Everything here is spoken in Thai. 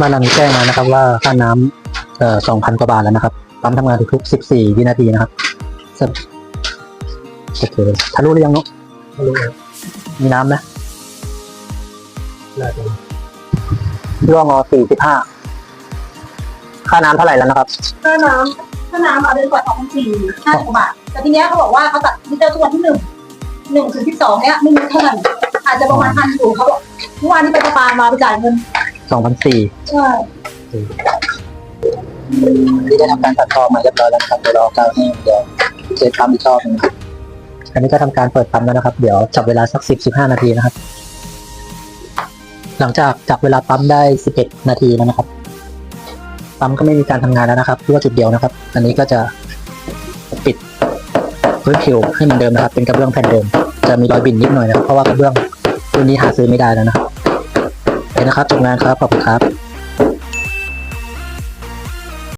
บ้านหลังนี้แจ้งมานะครับ ว่าค่าน้ำเอ่อสองพันกว่าบาทแล้วนะครับปั๊มทำงานทุกๆสิบสี่วินาทีนะครับโอเคทะลุหรือยังเนุ๊กไม่รู้เลยมีน้ำไหมร่วงอสี่สิบห้าค่าน้ำเท่าไหร่แล้วนะครับ ค่าน้ำค่าน้ำเอาเดือนกว่าสองพันสี่ห้าสิบกว่าบาท แต่ทีเนี้ยเขาบอกว่าเขาตัดมิเตอร์ทุกวันที่หนึ่งหนึ่งถึงสิบสองเนี้ยไม่รู้เท่าไหร่อาจจะประมาณพันอยู่เขาบอกเมื่อวานที่ไปประปามาไปจ่ายเงิน สองพันสี่ใช่ที่ได้ทำการตัดต่อมาเรียบร้อยแล้วนะครับเดี๋ยวรอการให้เดี๋ยวเช็คปั๊มอีกรอบหนึงนะครับอันนี้ก็ทำการเปิดปั๊มแล้วนะครับ เดี๋ยวจับเวลาสักสิบสิบห้านาทีนะครับ หลังจากจับเวลาปั๊มได้สิบเอ็ดนาทีแล้วนะครับ ปั๊มก็ไม่มีการทำงานแล้วนะครับที่ว่าจุดเดียวนะครับ อันนี้ก็จะปิดพื้นผิวให้เหมือนเดิมนะครับ เป็นกระเบื้องแผ่นเดิม จะมีรอยบิ่นนิดหน่อยนะครับ เพราะว่ากระเบื้องรุ่นนี้หาซื้อไม่ได้แล้วนะครับโอเค นะครับจบงานครับขอบคุณครับ